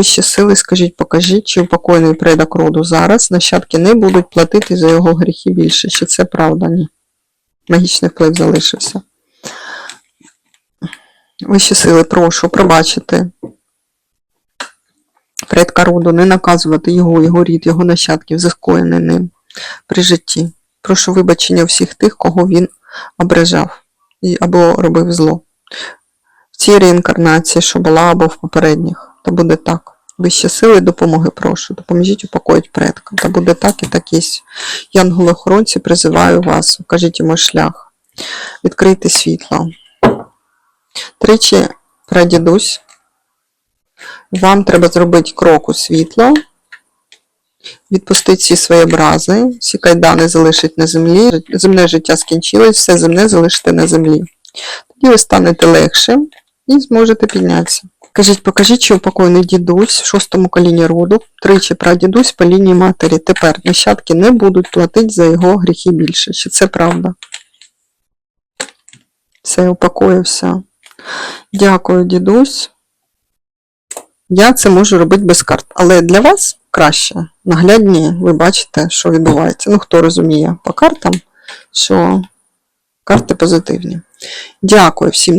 Вищі сили, скажіть, покажіть, чи упокоєний предок роду зараз нащадки не будуть платити за його гріхи більше. Чи це правда? Ні. Магічний вплив залишився. Вищі сили, прошу пробачити предка роду, не наказувати його, його рід, його нащадків за скоєне ним при житті. Прошу вибачення всіх тих, кого він ображав або робив зло. В цій реінкарнації, що була, або в попередніх. Та буде так. Вищі сили допомоги прошу. Допоможіть упокоїть предка. Та буде так і так єсть. Янголи-охоронці, призиваю вас. Покажіть йому шлях. Відкрийте світло. Тричі прадідусь. Вам треба зробити крок у світло. Відпустити всі свої образи, всі кайдани залишить на землі. Земне життя скінчилось, все земне залишите на землі. Тоді ви станете легше і зможете піднятися. Кажіть, покажіть, чи упокоєний дідусь в шостому коліні роду, тричі прадідусь по лінії матері. Тепер нащадки не будуть платити за його гріхи більше. Чи це правда? Все, упокоївся. Дякую, дідусь. Я це можу робити без карт, але для вас краще. Наглядні, ви бачите, що відбувається. Ну, хто розуміє по картам, що карти позитивні. Дякую всім